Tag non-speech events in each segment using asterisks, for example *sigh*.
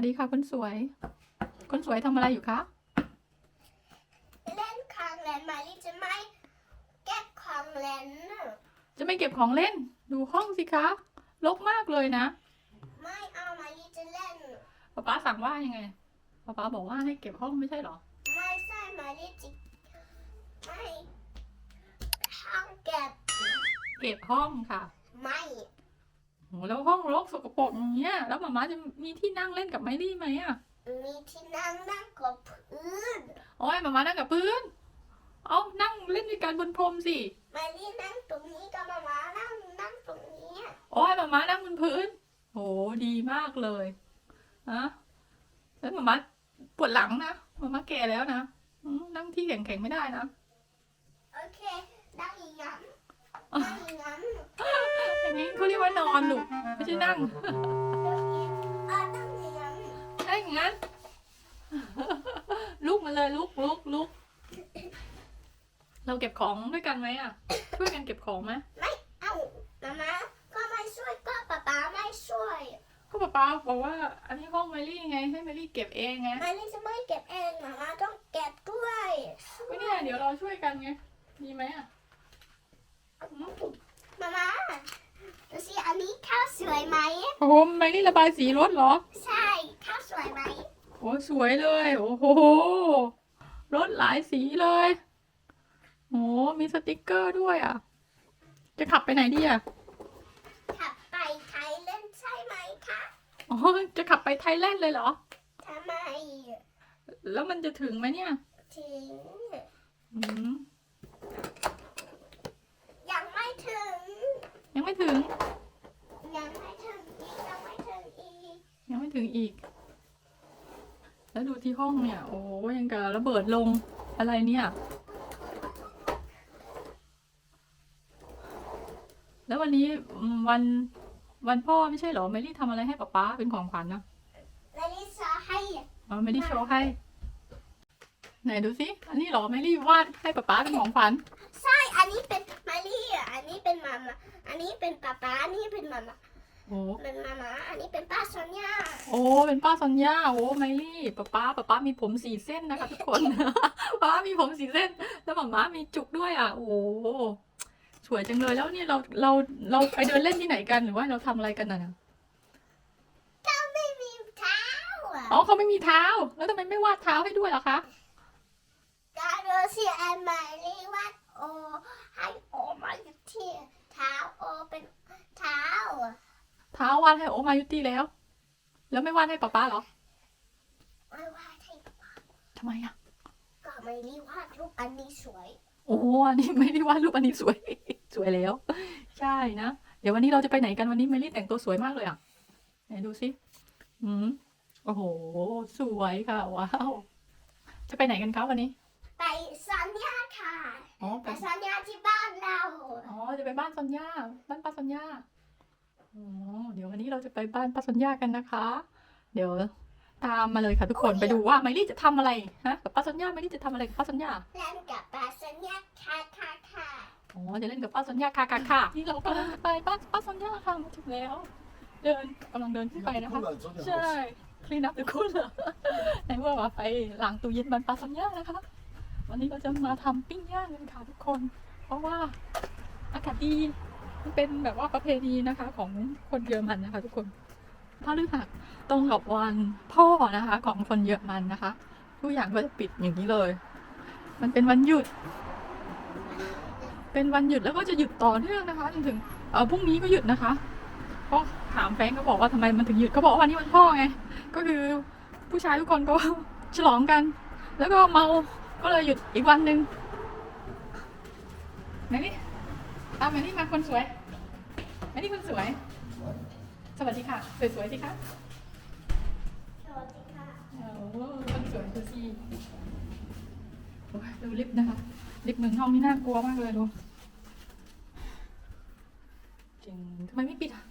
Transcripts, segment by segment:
วัสดีค่ะคนสวย คนสวยทำอะไรอยู่คะ เล่นของเล่นมาลิจะไม่เก็บของเล่นน่ะจะไม่เก็บของเล่น ดูห้องสิคะรกมากเลยนะ ไม่เอามาลิจะเล่นป๊าป๊าสั่งว่ายังไงป๊าป๊าบอกว่าให้เก็บห้องไม่ใช่เหรอ ไม่ใช่มาลิจิไม่ห้องเก็บ เก็บห้องค่ะ ไม่โห แล้วห้องรกสกปรกอย่างเงี้ยแล้วหมาม้าจะมีที่นั่งเล่นกับไมลี่ไหมอะมีที่นั่งนั่งกับพื้นโอ้ยหมาม้านั่งกับพื้น เอานั่งเล่นด้วยกันบนพรมสิมาลินั่งตรงนี้กับมามานั่งนั่งตรงนี้โอ้ยหมาม้านั่งบนพื้นโหดีมากเลยอะแล้วหมาม้าปวดหลังนะหมาม้าแก่แล้วนะอืมนั่งที่แข็งๆไม่ได้นะโอเคนั่งอย่างนั้นนั่งอย่าง นั้นอย่างนี้เขาเรียกว่านอนลูกไม่ใช่นั่งอะนั่งอย่างนั้นได้อย่างนั้นลุกมาเลยลุกลุกลุกเราเก็บของด้วยกันไหมอะ ช่วยกันเก็บของไหมเอ้ามามาก็ไม่ช่วยก็ป๊าป๊าไม่ช่วย ก็ป๊าป๊าบอกว่า อันนี้ห้องไมลี่ไงให้ไมลี่เก็บเองไงมาลิจะไม่เก็บเองมามาต้องเก็บด้วยไม่เนี่ยเดี๋ยวเราช่วยกันไงดีไหมอะอื มมามาดูสิอันนี้ข้าวสวยไหม โอ้โหไมลี่ระบายสีรถเหรอ ใช่ข้าวสวยไหม โอ้สวยเลย โอ้โหรถหลายสีเลยโอ้มีสติกเกอร์ด้วยอะ จะขับไปไหนดีอะ ขับไปไทยเล่นใช่ไหมคะอ๋อจะขับไปไทยแลนด์เลยเหรอ ทำไมแล้วมันจะถึงไหมเนี่ย ถึง อืมยังไม่ ถึง ยังไม่ถึง ยังไม่ถึงอีกยังไม่ถึงอีกยังไม่ถึงอีก แล้วดูที่ห้องเนี่ย โอ้ยังกับระเบิดลงอะไรเนี่ย แล้ววันนี้อืมวันวันพ่อไม่ใช่เหรอเมลี่ทำอะไรให้ป๊าป๊าเป็นของขวัญนะมาลิซาให้อ๋อไม่ได้โชว์ให้ ไหนดูสิอันนี้เหรอเมลี่วาดให้ป๊าป๊าเป็นของขวัญ ใช่ อันนี้เป็นมาลิอะอั นนี้เป็นมามาอันนี้เป็นป๊าป๊าอันนี้เป็นมามาโอ้เป็นมามาอันนี้เป็นป้าซอนยาโอ้เป็นป้าซอนย่าโอ้ไมลี่ป๊าป๊าป๊าป๊ามีผมสีเส้นนะคะ ทุกคนป๊ามีผมสีเส้น แล้วหมาม้ามีจุกด้วยอะ โอ้โหสวยจังเลยแล้วนี่เราเราเราไปเดินเล่นที่ไหนกันหรือว่าเราทำอะไรกันน่ะนะก็ไม่มีเท้าอะอ๋อเขาไม่มีเท้า แล้วทำไมไม่วาดเท้าให้ด้วยล่ะคะก็ดูสิแอนมาลีว่าโอให้โอมาอยู่ ที่เท้าโอเป็นเท้าอะเท้าวาดให้โอมายุติแล้ว แล้วไม่วาดให้ป๊าป๊าเหรอไม่ว่าให้ทำไมอะก็ไม่รีวาดรูปอันนี้สวย โอ้อันนี้ไม่ได้วาดรูปอันนี้สวย สวยแล้ว ใช่นะ เดี๋ยววันนี้เราจะไปไหนกันวันนี้เมลี่แต่งตัวสวยมากเลยอะ ไหนดูสิอืมโอ้โห สวยค่ะ ว้าว จะไปไหนกันครับวันนี้ ไปสัญญาค่ะ อ๋อไปไปสัญญาที่บ้านเราอ๋อจะไปบ้านซอนย่าบ้านป้าซอนย่าอ๋อเดี๋ยววันนี้เราจะไปบ้านป้าซอนย่ากันนะคะ เดี๋ยวตามมาเลยค่ะทุกคนไปดูว่าไมลี่จะทำอะไรฮะกับป้าซอนย่าไมลี่จะทำอะไรกับป้าซอนย่าเล่นกับปลาสัญญาค่ะค่ะค่ะอ๋อจะเล่นกับป้าสัญญาค่ะค่ะค่ะนี่เรากำลังจะไปป้าป้าสัญญาค่ะมาถึงแล้ว เดินกำลังเดินขึ้นไปนะคะ ใช่คลีนับหรือคุณเหรอไหนว่าว่าไปล้างตู้เย็นบ้านป้าสัญญานะคะ วันนี้เราจะมาทำปิ้งย่างกันค่ะทุกคน เพราะว่าอากาศดีมันเป็นแบบว่าประเพณีนะคะ ของคนเยอรมันนะคะ ทุกคนถ้าฤหัสตรงกับวันพ่อนะคะ ของคนเยอรมันนะคะทุกอย่างก็จะปิดอย่างนี้เลย มันเป็นวันหยุด เป็นวันหยุดแล้วก็จะหยุดต่อเนื่องนะคะจนถึงเออพรุ่งนี้ก็หยุดนะคะเพราะถามแฟนก็บอกว่าทำไมมันถึงหยุดเขาบอกว่าวันนี้วันพ่อไงก็คือผู้ชายทุกคนก็ฉลองกัน แล้วก็เมา ก็เลยหยุดอีกวันหนึ่งไหนนี่ตามมานี่มาคนสวยไหนนี่คนสวย สวัสดีค่ะ สวยๆสิคะสวัสดีค่ะโอ้โหคนสวยดูสิโอ้ยดูลิฟต์นะคะลิฟต์เมืองนอกนี่น่ากลัวมากเลยดูจริงทำไมไม่ปิดอะ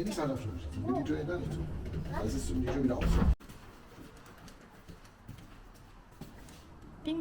Nee, nicht Sand auf Schulter. Mit die Tür hinter nicht zu. Das ist um die Tür wieder auf. ติ้ง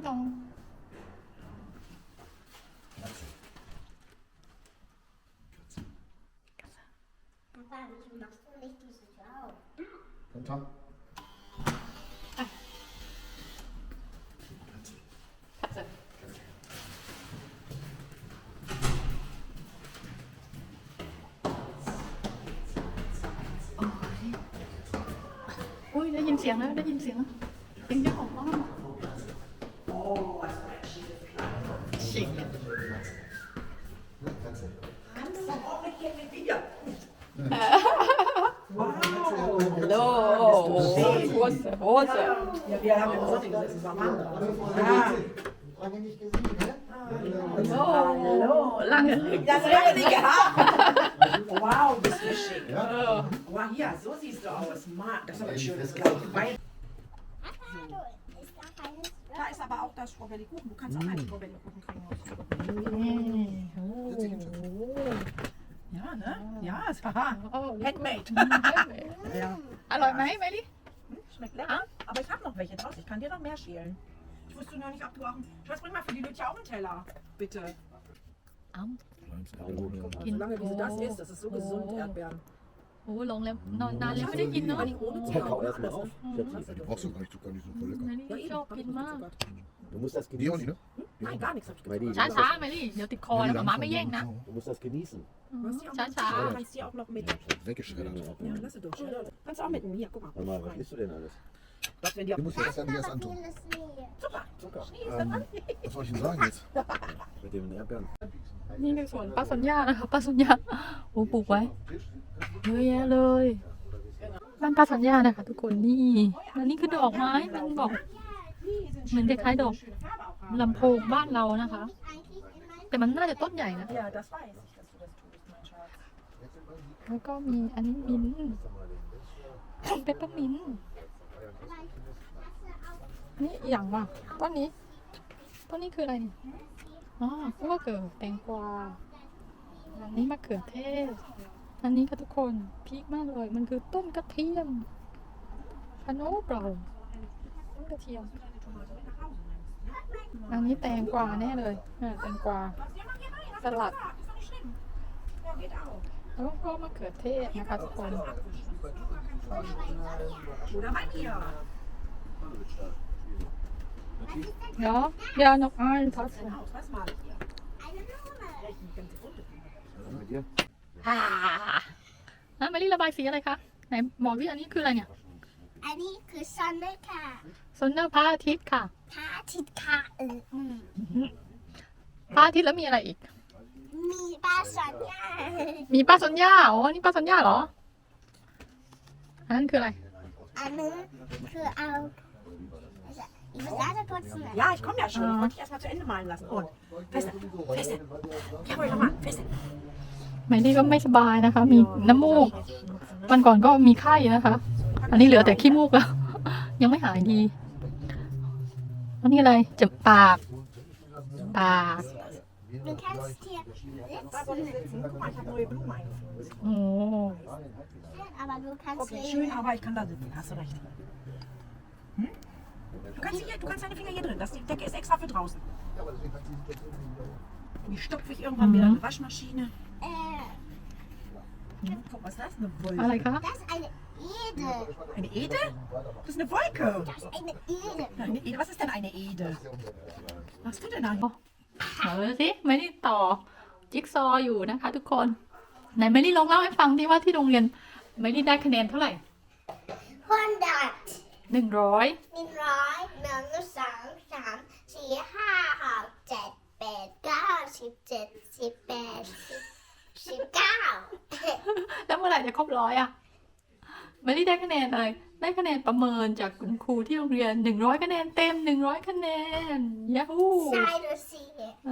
ได้ยินเสียงแล้วได้ยินเสียงแล้วเสียงเจ้าของบ้านชิค Hallo, Hose, Hose. Ja, wir haben im Sonntag gesessen, war Mann. Lange nicht gesehen, hä? Hallo, lange. Das wäre nicht gehabt. Wow, bist du schick. Ja. Oh, wow, ja, so siehst du aus. Das ist aber ein schönes Kleid. Da ist aber auch das Strawberrykuchen. Du kannst auch einen Strawberrykuchen kriegen. Ja, ne? Ja, es war oh, handmade. *laughs* handmade. ja. Hallo, nein, Melli? Hm, schmeckt lecker. Ah? Aber ich habe noch welche draus. Ich kann dir noch mehr schälen. Ich wusste nur nicht, ob du auch... Ich weiß, bring mal für die Lütje auch einen Teller. Bitte. Am อ้า Solange wie sie das isst, das ist so gesund, Erdbeeren. โอ้ลงแล้วนอนนานแล้วไม่ได้กินเนาะ Aber nicht ohne Ja, Zucker. kau erst mal auf. Ja, die brauchst du gar nicht, Zucker, die sind voll lecker. เมลี่ชอบกินมาก Du musst das Die auch genießen. nicht, ne? Nein, gar nichts. Hab ich Weil die, gesagt. du, ช้า musst ช้าๆเมลี่เดี๋ยวติดคอแล้วหมาไม่แย่งนะ das, du musst das genießen. Du hast die auch Ciao, noch- ciao. Du kannst die auch noch mit. Weggeschreddert. Ja, lass sie doch. Kannst auch mitnehmen. Hier, guck mal. Warte mal, was isst du denn alles? Das, wenn die Du musst dir das dann erst antun. vieles nie. Zucker. Zucker. Ähm, was soll ich denn sagen jetzt? Mit den Erdbeeren. นี่คือสวนป้าสัญญานะคะป้าสัญญาโอ้ปลูกไว้เยอะแยะเลยบ้านป้าสัญญานะคะทุกคนนี่อันนี้คือดอกไม้มันบอกเหมือนคล้ายๆดอกลำโพงบ้านเรานะคะ Eigentlich in meinem แต่มันน่าจะต้นใหญ่นะ Ja, das weiß ich, dass du das tust, mein Schatz. แล้วก็มีอันนี้มิ้นท์ เปปเปอร์มิ้นท์ นี่อีกอย่างว่ะต้นนี้ต้นนี้คืออะไรเนี่ยอ๋อพวกเกิดแตงกวาอันนี้มะเขือเทศ อันนี้ค่ะทุกคนพีคมากเลย มันคือต้นกระเทียมพะโน้เปล่าต้นกระเทียม อันนี้แตงกวาแน่เลยอ่าแตงกวาสลัด Ja, geht auch. แล้วก็มะเขือเทศนะคะทุกคน Oder bei mir. เดี๋ยวเดี๋ยวนกอ้อยทอด Dein Haus, was mal hier? eine Blume. Vielleicht eine ganze bunte Blume. Was ist mit dir? ฮ่าแล้วเมลี่ระบายสีอะไรคะ ไหนบอกที่อันนี้คืออะไรเนี่ย อันนี้คือซันด้วยค่ะสนเนอร์พระอาทิตย์ค่ะพระอาทิตย์ค่ะเอออืมพระอาทิตย์แล้วมีอะไรอีก มีปลาสัญญามีป้าสัญญาอ๋อนี่ป้าสัญญาเหรอ อันนั้นคืออะไร อันนี้คือเอา Ich muss leider kurz nach. Ja, ich komme ja schon. Ich wollte dich erstmal zu Ende malen lassen. Und feste, feste. Jawohl, nochmal, feste. ไมลี่ก็ไม่สบายนะคะ มีน้ำมูก วันก่อนก็มีไข้นะคะ อันนี้เหลือแต่ขี้มูกแล้ว ยังไม่หายดีอันนี้อะไรเจ็บปาก ปาก Du kannst hier Da soll ich sitzen, sitzen. Guck mal, ich habe neue Blumen eingefügt. โอ้ aber du kannst Okay, hier schön, aber ich kann da sitzen. Hast du recht. Hm? Du kannst, hier, du kannst deine Finger hier drin. Das, die Decke ist extra für draußen. Die stopfe ich irgendwann wieder in eine Waschmaschine. Äh, Hm, Guck, was ist das? Eine อะไร Wolke. คะ das ist eine Ede. Eine Ede? Das ist eine Wolke. Das ist eine Ede. Eine Ede. Was ist denn eine Ede? Was machst du denn da? เอาเลยสิไม่ได้ต่อจิ๊กซอว์อยู่นะคะ ทุกคน ไหนไม่ได้ลองเล่าให้ฟังที่ว่าที่โรงเรียนไม่ได้ได้คะแนนเท่าไหร่ 100 หนึ่งร้อยหนึ่งร้อยหนึ่งสองสามสี่ห้าหกเจ็ดแปดเก้าสิบเจ็ดสิบแปดสิบสิบเก้าแล้วเมื่อไหร่จะครบร้อยอะไม่ได้ได้คะแนนอะไร ได้คะแนนประเมินจากคุณครูที่โรงเรียนหนึ่งร้อยคะแนนเต็มหนึ่งร้อยคะแนนยาฮูใช่ดูสิเอ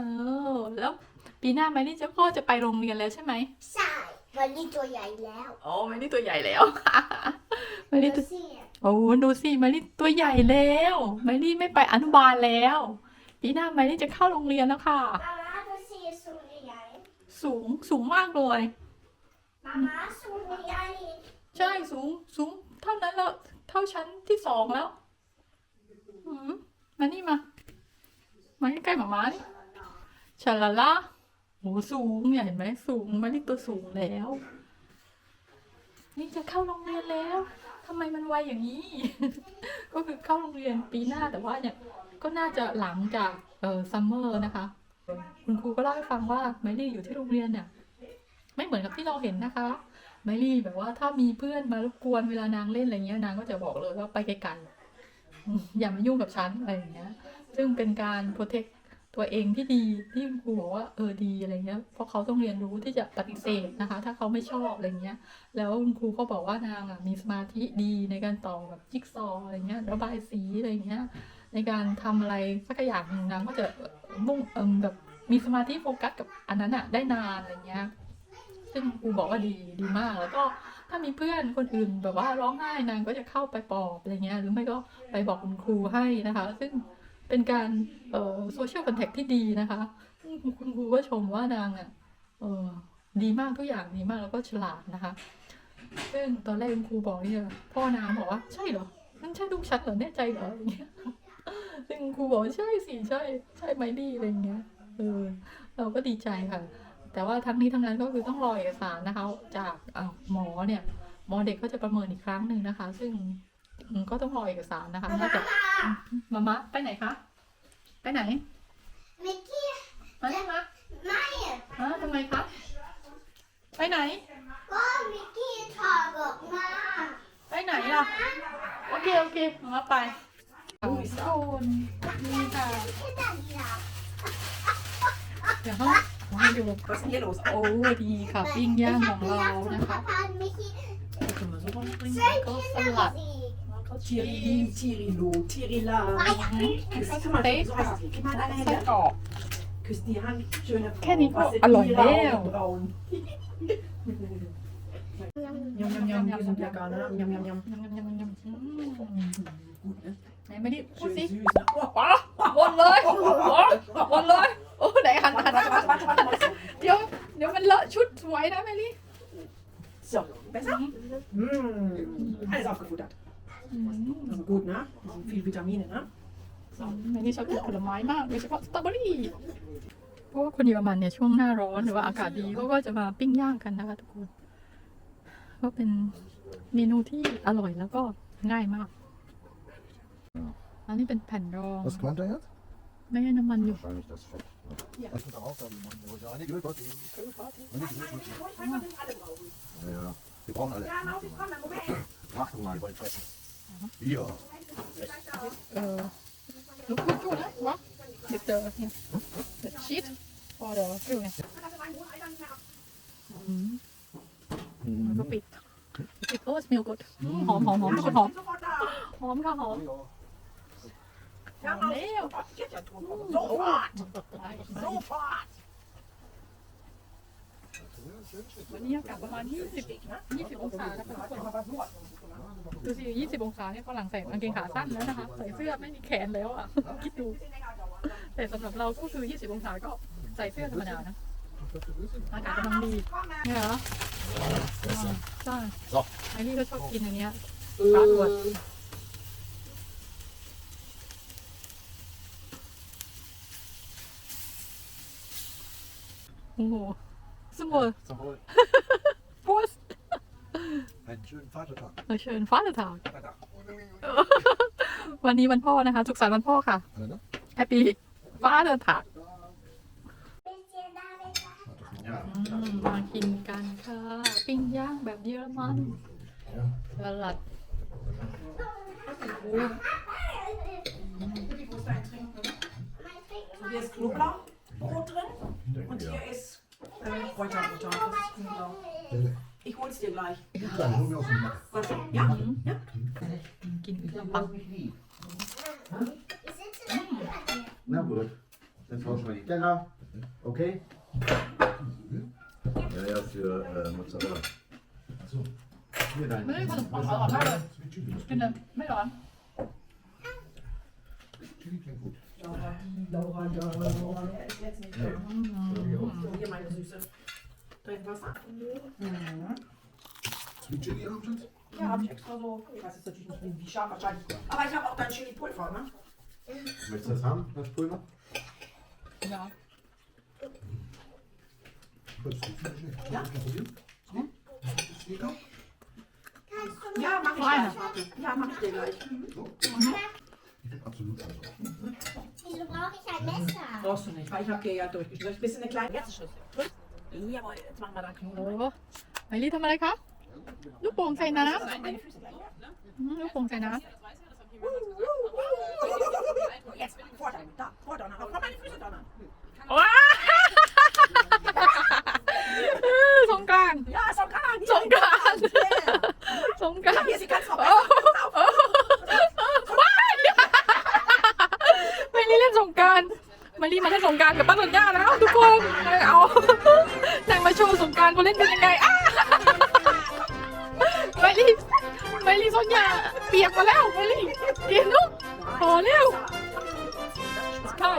อแล้วปีหน้าไม่ได้จะก็จะไปโรงเรียนแล้วใช่ไหมใช่ วันนี้ตัวใหญ่แล้วอ๋อไม่ได้ตัวใหญ่แล้วไม่ได้ดูตัวสิโอ้ดูสิมารีตัวใหญ่แล้วมารีไม่ไปอนุบาลแล้ว ปีหน้ามารีจะเข้าโรงเรียนแล้วค่ะ มาม่าดูสิสูงใหญ่สูงสูงมากเลย มาม่าสูงใหญ่ใช่สูงสูงเท่านั้นแล้วเท่าชั้นที่สองแล้วอืมมานี่มา มาใกล้ๆหมามานี่ชาลาล่าโหสูงเนี่ยเห็นไหมสูงมารีตัวสูงแล้ว นี่จะเข้าโรงเรียนแล้วทำไมมันไวอย่างนี้ ก็คือเข้าโรงเรียนปีหน้าแต่ว่าเนี่ยก็น่าจะหลังจากเออซัมเมอร์นะคะ คุณครูก็เล่าให้ฟังว่าไมลี่อยู่ที่โรงเรียนเนี่ยไม่เหมือนกับที่เราเห็นนะคะไมลี่แบบว่าถ้ามีเพื่อนมารบกวนเวลานางเล่นอะไรเงี้ยนางก็จะบอกเลยว่าไปไกลๆอย่ามายุ่งกับฉันอะไรอย่างเงี้ย ซึ่งเป็นการโปรเทค ตัวเองที่ดีที่คุณครูบอกว่าเออดีอะไรเงี้ยเพราะเขาต้องเรียนรู้ที่จะปฏิเสธนะคะ ถ้าเขาไม่ชอบอะไรเงี้ย แล้วคุณครูก็บอกว่านางอะมีสมาธิดีในการต่อแบบจิ๊กซออะไรเงี้ยระบายสีอะไรเงี้ย ในการทำอะไรสักอย่างหนึ่งนางก็จะมุ่งเอมแบบมีสมาธิโฟกัสกับอันนั้นอะได้นานอะไรเงี้ยซึ่งครูบอกว่าดีดีมากแล้วก็ถ้ามีเพื่อนคนอื่นแบบว่าร้องไห้นางก็จะเข้าไปปลอบอะไรเงี้ยหรือไม่ก็ไปบอกคุณครูให้นะคะ ซึ่ง เป็นการเอ่อโซเชียลคอนแทคที่ดีนะคะซึ่งคุณครูก็ชมว่านางอะเออดีมากทุกอย่างดีมากแล้วก็ฉลาดนะคะ ซึ่งตอนแรกคุณครูบอกเนี่ยพ่อนางบอกว่าใช่เหรอนั่นใช่ลูกฉันเหรอแน่ใจเหรออย่างเงี้ยซึ่งครูบอกว่าใช่สิใช่ ใช่ไหมดีอะไรอย่างเงี้ยเออเราก็ดีใจค่ะ แต่ว่าทั้งนี้ทั้งนั้นก็คือต้องรอเอกสารนะคะ จากอ่าหมอเนี่ยหมอเด็กก็จะประเมินอีกครั้งหนึ่งนะคะ ซึ่งอืม ก็ต้องรอเอกสารนะคะน่าจะมามะไปไหนคะ ไปไหนมิกกี้มาได้มะไม่อะฮะทำไมคะ ไปไหน ก็มิกกี้ถอดออกมา ไปไหนล่ะ โอเค โอเคมาไปทุกคนนี่ค่ะแค่นั้นเดียวเดี๋ยวเขามาให้ดู Was ist denn hier los? โอ้ดีค่ะ ปิ้งย่างของเรานะคะพานมิกกี้ก็สลัด อีกแล้วก็ชี Tiri, Tirilo, Tirila. ไป Küss, guck mal, so heißt es. Gib mal deine ไส้ Hände. กรอก Küss die Hand, schöne Frau. Kenn ich Was auch. sind Alloy ihre Leo. Augenbrauen? Yum, yum, yum, die sind lecker, ne? Yum, yum, yum. ยำยำยำยำอืม Gut, ne? ไหนไม่ได้พูด Schön สิ süß, ne? Oh, ว้าวนเลยวนเลยโอ้ไหนหันหัน warte, warte, warte, warte, warte. เดี๋ยวเดี๋ยวมันเลอะชุดสวยนะแมรี่ So, besser? Mm, alles aufgefuttert. อืม Also gut, ne? Das sind viel Vitamine, ne? แมรี่ชอบกินผลไม้มากโดยเฉพาะสตรอเบอรี่เพราะว่าคนเยอรมันเนี่ยช่วงหน้าร้อนหรือว่าอากาศดีเขาก็จะมาปิ้งย่างกันนะคะทุกคนก็เป็นเมนูที่อร่อยแล้วก็ง่ายมาก อันนี้เป็นแผ่นรอง Was qualmt er jetzt? ไม่ให้น้ำมันอยู่ Wahrscheinlich das Fett. Das wird auch dann machen. wo ich sage, Einige Grillparty. Einige Grillparty. Ja, wir brauchen alle. Achtung mal, wir wollen fressen. Ja. เออลูกคู่นะวะเด็ดเจอเนี่ยเด็ดชีสพอเดี๋ยวฟิวเลยอืมแล้วก็ปิดปิดโอ้สมิลกดหอมหอมหอมทุกคนหอมหอมค่ะหอม Ja, Oh, nee. Oh, jetzt ja tot. Sofort. Sofort. วันนี้อากาศประมาณ 20 20 องศานะคะทุกคนดูสิ20 องศาเนี่ยฝรั่งใส่กางเกงขาสั้นแล้วนะคะ ใส่เสื้อไม่มีแขนแล้วอะ คิดดู แต่สำหรับเราก็คือ 20 องศาก็ใส่เสื้อธรรมดานะ อากาศกำลังดีเนี่ยเหรออ่าใช่ไอ้นี่ก็ชอบกินอันเนี้ยปลาตัวโอ้โห สมบูรณ์ Zum Wohl. โพส Einen schönen Vatertag. เชิญฟ้าจะถางวันนี้วันพ่อนะคะ สุขสันต์วันพ่อค่ะ Alle, ne? แฮปปี้ฟ้าเดินถางเป็นเจดาเลยค่ะ Ja. มากินกันค่ะ ปิ้งย่างแบบเยอรมัน Ja. สลัด Hier ist Knoblauchbrot drin und hier ist äh, Kräuterbutter. Das ist Knoblauch. Ich hol's dir gleich. Kleine, hol mir aus dem Mack. Was? Ja? Ja? กินขนมปัง Na gut, dann tauschen wir die Teller. Okay? Ja, ja, für äh, Mozzarella. Achso. Hier dein. ไม่ได้ขนมปังอร่อยมากเลย Mit Chili. กินเลยไม่ร้อน Chili klingt gut. Laura, Laura, Laura. Der ist jetzt nicht drin. So, hier meine Süße. Trink Wasser. Mhm. Hast du die Chili am Platz? Ja, habe ich extra so. Ich weiß jetzt natürlich nicht, wie scharf wahrscheinlich. Aber ich habe auch dein Chili-Pulver, ne? Möchtest du das haben, das Pulver? Ja. Ja? Ja, mach ich gleich. Ja, mach ich dir gleich. Mhm. Ich bin absolut also. Wieso brauche ich ein Messer? Brauchst du nicht, weil ich habe dir ja durchgeschnitten. Bisschen eine kleine Schüssel. Jawohl, jetzt machen wir da Knoblauch. Ein Liter Malaka? ลี่ทำอะไรคะลูกโป่งใส่น้ Deine Füße gleich. ำอืมลูกโป่งใส่น้ Jetzt, vor deinem, da, vor deinem. Komm meine Füße da an. ำว้าสงกรานต์ Ja, ist doch gar nicht. สงกรานต์สงกรานต์ Hier, sie kannst noch โอ้ว้ายไมลี่เล่นสงกรารไมลี่มาเล่นสงกรารกับป้าสัญญาแล้วทุกคน เอานางมาโชว์สงกรารเขาเล่นเป็นยังไงอ้า ไมลี่สัญญาเปียกมาแล้วไมลี่กินลูกพอแล้วใช่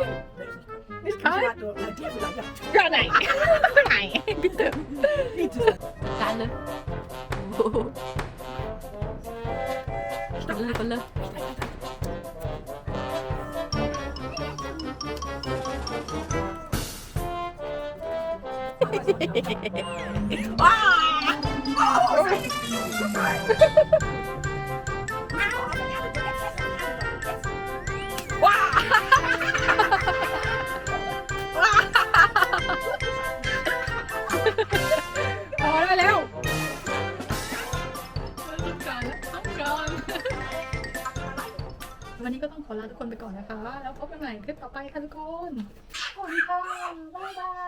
ไม่ใช่ Ja, du, na, dir vielleicht, ja. ก็ไห พอได้แล้วต้องการต้องการวันนี้ก็ต้องขอลาทุกคนไปก่อนนะคะ แล้วพบกันใหม่คลิปต่อไปค่ะทุกคนสวัสดีค่ะบ๊ายบาย